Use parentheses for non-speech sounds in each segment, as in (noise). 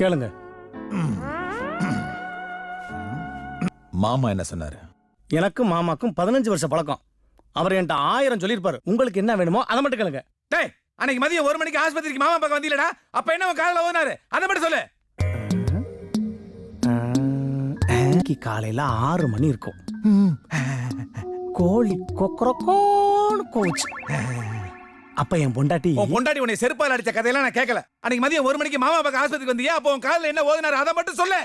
கேளுங்க. மாமா என்ன சொன்னாரு? எனக்கும் மாமாக்கும் பதினஞ்சு வருஷம் பழக்கம். அவர் என்கிட்ட ஆயிரம் சொல்லியிருப்பாரு. உங்களுக்கு என்ன வேணுமோ அதை மட்டும் கேளுங்க. டேய் அன்னைக்கு மதியம் ஒரு மணிக்கு ஆஸ்பத்திரிக்கு மாமா பக்கம் வந்தீங்களடா. அப்ப என்ன உன் காதுல ஓதுனாரு? அதை மட்டும் சொல்லு. இன்னைக்கு காலையில ஆறு மணி இருக்கும். கோழி கொக்கரக்கோன்னு கோச்சு அப்ப என் பொண்டாட்டி உன் பொண்டாட்டி உன்னை செருப்பால் அடிச்ச கதையெல்லாம் நான் கேட்கல அன்னைக்கு மதியம் ஒரு மணிக்கு மாமா பக்கம் ஆஸ்பத்திரிக்கு வந்தியா? அப்போ உன் காதுல என்ன ஓதுனாரு? அதை மட்டும் சொல்லு.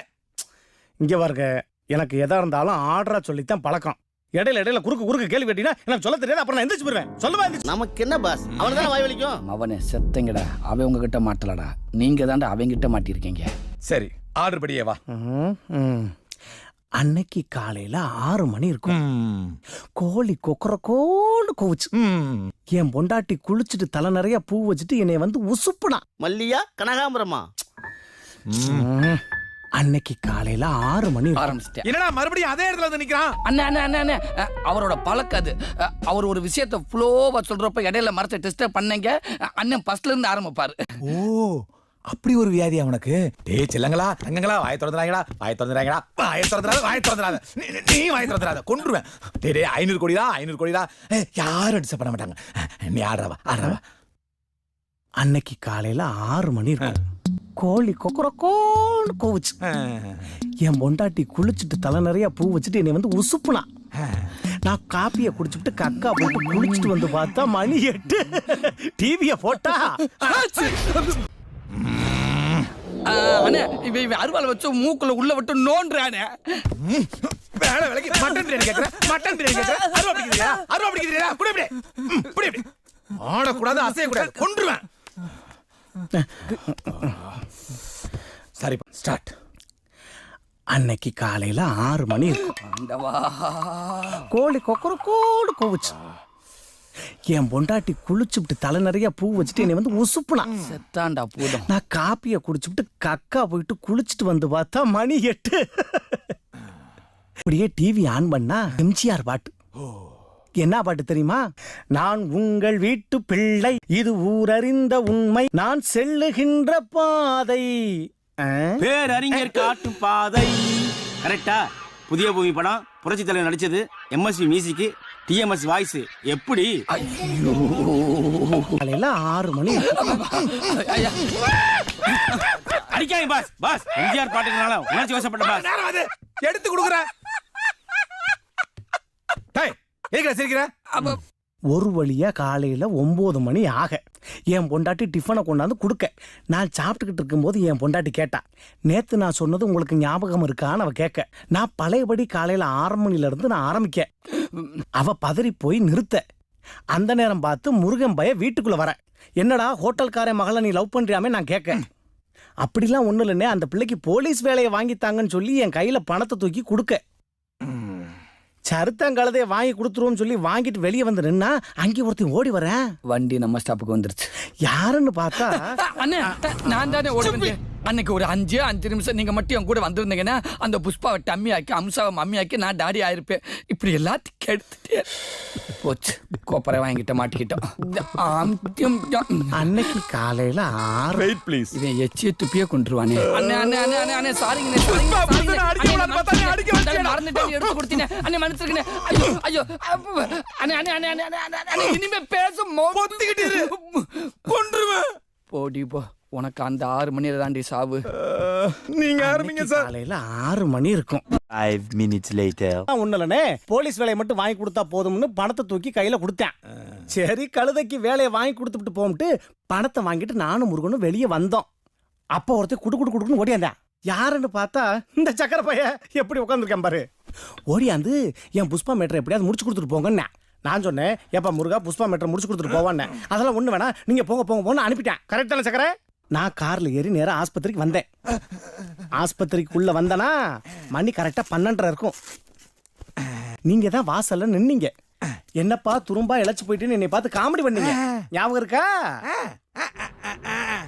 இங்க பாருங்க எனக்கு எதா இருந்தாலும் ஆர்டரா சொல்லித்தான் பழக்கம். இடையில இடையில குறுக்கு குறுக்கு கேள்வி கேட்டீங்கன்னா எனக்கு சொல்ல தெரியாது அப்புறம் நான் எந்திரிச்சு போயிருவேன். சொல்லுவா எந்திரிச்சு நமக்கு என்ன பாஸ் அவனுக்கு தானே வாய் வலிக்கும்? அவனே செத்தங்கடா. அவன் உங்ககிட்ட மாட்டலடா. நீங்க தாண்டா அவங்கிட்ட மாட்டியிருக்கீங்க. சரி ஆர்டர் படியே வா. அன்னைக்கு காலையில ஆறு மணி இருக்கும். கோழி கொக்கரக்கோன்னு கோவுச்சு. என் பொண்டாட்டி குளிச்சுட்டு தலை நிறைய பூ வச்சுட்டு என்னை வந்து உசுப்புனா. மல்லியா கனகாம்பரமா? ம். அன்னைக்கு காலையில ஆறு மணி. ஆரம்பிச்சிட்டேன் என்னடா மறுபடியும் அதே இடத்துல வந்து நிக்கிறான்? அண்ணா அண்ணா அண்ணா அவரோட பழக்கம் அது. அவர் ஒரு விஷயத்த ஃப்ளோவா சொல்றப்ப இடையில மரத்தை டிஸ்டர்ப் பண்ணீங்க. அண்ணன் ஃபர்ஸ்ட்ல இருந்து ஆரம்பிப்பாரு. ஓ அப்படி ஒரு வியாதியா உனக்கு டேய் செல்லங்களா தங்கங்களா வாய திறந்துறாங்கடா வாய திறந்துறாங்கடா வாய திறந்துறாத வாய திறந்துறாத நீ- வாய திறந்துறாத கொன்றுவேன். டேய் டேய் ஐநூறு கோடிடா ஐநூறு கோடிடா. ஏய், யாரும் டிஸ்டர்ப் பண்ண மாட்டாங்க. நீ ஆடுறவா ஆடுறவா. அன்னைக்கு காலையில ஆறு மணி இருக்கும். கோழி கொக்கரக்கோன்னு கோவுச்சு. என் பொண்டாட்டி குளிச்சுட்டு தலை நிறைய பூ வச்சுட்டு என்னை வந்து உசுப்புனா. நான் காப்பியை குடிச்சுட்டு கக்கா போட்டு குளிச்சுட்டு வந்து பார்த்தா மணி எட்டு. (laughs) டிவிய போட்டா. அண்ணே இவன் இவன் அருவாள் வச்சு மூக்குல உள்ள விட்டு நோன்றானே வேலை வேலைக்கு மட்டன் பிரியாணி கேக்குறேன். மட்டன் பிரியாணி கேக்குறேன். அருவா பிடிக்கிறீங்களா அருவா பிடிக்கிறீங்களா குடி இப்படி. குடி இப்படி. ஆடக்கூடாது அசையக்கூடாது. கொன்றுவேன். சரி ஸ்டார்ட். அன்னைக்கு காலையில ஆறு மணி இருக்கும். கோழி கொக்கரக்கோன்னு கோவுச்சு. என் பொண்டாட்டி குளிச்சுட்டு தலை நிறைய பூ வச்சுட்டு என்னை வந்து உசுப்புனா. செத்தாண்டா பூதம். நான் காப்பியை குடிச்சுட்டு கக்கா போயிட்டு குளிச்சுட்டு வந்து பார்த்தா மணி எட்டு. அப்படியே டிவி ஆன் பண்ணா எம்ஜிஆர் பாட்டு. என்ன பாட்டு தெரியுமா? நான் உங்கள் வீட்டு பிள்ளை இது ஊரறிந்த உண்மை நான் செல்லுகின்ற பாதை? பேரறிஞர் காட்டும் பாதை. கரெக்டா புதிய பூமி படம் புரட்சி தலைவர் நடிச்சது எம்எஸ்வி மியூசிக் டிஎம்எஸ் வாய்ஸ். எப்படி? காலையில ஆறு மணி. ஐயா அடிக்காங்க பாஸ். பாஸ் எம்ஜிஆர் பாட்டுக்குனால உணர்ச்சி வசப்பட்ட பாஸ். எடுத்து கொடுக்குறேன். டேய் எதுக்குடா சிரிக்கிற? ஒரு வழியா காலையில ஒன்பது மணி ஆக. என் பொண்டாட்டி டிஃபனை கொண்டாந்து கொடுக்க. நான் சாப்பிட்டுக்கிட்டு இருக்கும்போது என் பொண்டாட்டி கேட்டா நேத்து நான் சொன்னது உங்களுக்கு ஞாபகம் இருக்கான்னு அவ கேட்க. நான் பழையபடி காலையில ஆறு மணில இருந்து நான் ஆரம்பிக்க. அவ பதறி போய் நிறுத்த. அந்த நேரம் பார்த்து முருகன் பய வீட்டுக்குள்ள வர. என்னடா ஹோட்டல்கார மகளை நீ லவ் பண்றியாமே நான் கேட்க அப்படிலாம் ஒண்ணு இல்லைன்னே அந்த பிள்ளைக்கு போலீஸ் வேலையை வாங்கித்தாங்கன்னு சொல்லி என் கையில பணத்தை தூக்கி கொடுக்க. சருத்தங்கழுதைய வாங்கி கொடுத்துருவோம்னு சொல்லி வாங்கிட்டு வெளியே வந்து நின்னா அங்கே ஒருத்தன் ஓடி வரேன் வண்டி நம்ம ஸ்டாப்புக்கு வந்துருச்சு. யாருன்னு பார்த்தா? நான் தானே ஓடி வந்தேன். அன்னைக்கு ஒரு அஞ்சு அஞ்சு நிமிஷம் நீங்க மட்டும் என் கூட வந்திருந்தீங்கன்னா அந்த புஷ்பாவை டம்மி ஆக்கி அம்சாவை மம்மி ஆக்கி நான் டாடி ஆயிருப்பேன் இப்படி எல்லாத்தையும் கெடுத்துட்டே போச்சு கோப்பரை வாங்கிட்ட மாட்டிக்கிட்டோம் அன்னைக்கு காலையில ஆறு வெயிட் ப்ளீஸ் இவன் எச்சிய துப்பியே கொண்டுருவானே அண்ணே அண்ணே அண்ணே அண்ணே அண்ணே சாரிங்கண்ணே. மறந்துட்டேன் எடுத்து கொடுத்தீங்க அண்ணே மன்னிச்சிருக்கண்ணே ஐயோ ஐயோ அண்ணே அண்ணே அண்ணே அண்ணே அண்ணே, இனிமே பேச பொத்திக்கிட்டு இரு. கொன்றுவேன் போடி போ உனக்கு அந்த ஆறு மணியில தாண்டி சாவு. நீங்க ஆரம்பிங்க சார் காலையில ஆறு மணி இருக்கும். ஃபைவ் மினிட்ஸ் லேட்டர் ஒண்ணு இல்லனே போலீஸ் வேலையை மட்டும் வாங்கி கொடுத்தா போதும்னு பணத்தை தூக்கி கையில கொடுத்தேன். சரி கழுதைக்கு வேலையை வாங்கி கொடுத்துட்டு போம்ட்டு பணத்தை வாங்கிட்டு நானும் முருகனும் வெளியே வந்தோம். அப்போ ஒருத்தர் குடு குடு குடுக்குன்னு ஓடியாந்தேன் யாருன்னு பார்த்தா இந்த சக்கரை பைய எப்படி உட்காந்துருக்கேன் பாரு. ஓடியாந்து என் புஷ்பா மேட்டரை எப்படியாவது முடிச்சு கொடுத்துட்டு போங்கன்னு நான் சொன்னேன் எப்ப முருகா புஷ்பா மேட்டரை முடிச்சு கொடுத்துட்டு போவான்னு. அதெல்லாம் ஒண்ணு வேணாம். நீங்க போங்க போங்க போன்னு அனுப்பிட்டேன். கரெக்டான சக்கரை? நான் கார்ல ஏறி நேரம் ஆஸ்பத்திரிக்கு வந்தேன். ஆஸ்பத்திரிக்குள்ள வந்தனா மணி கரெக்டா பன்னெண்டரை இருக்கும். நீங்க தான் வாசல்ல நின்னீங்க. என்னப்பா துரும்பா இழைச்சு போயிட்டுன்னு என்னை பார்த்து காமெடி பண்ணீங்க. ஞாபகம் இருக்கா?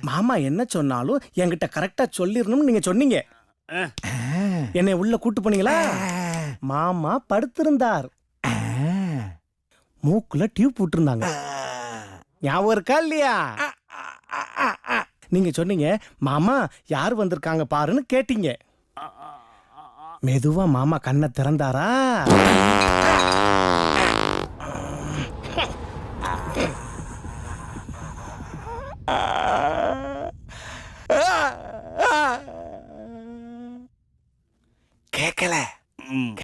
மாமா என்ன சொன்னாலும் என்கிட்ட கரெக்டா சொல்லிடணும்னு நீங்க சொன்னீங்க. என்னை உள்ள கூட்டு போனீங்களா? மாமா படுத்திருந்தார். மூக்குல டியூப் போட்டிருந்தாங்க. ஞாபகம் இருக்கா இல்லையா? நீங்க சொன்னீங்க மாமா யார் வந்திருக்காங்க பாருன்னு கேட்டீங்க. மெதுவா மாமா கண்ணை திறந்தாரா? கேட்கல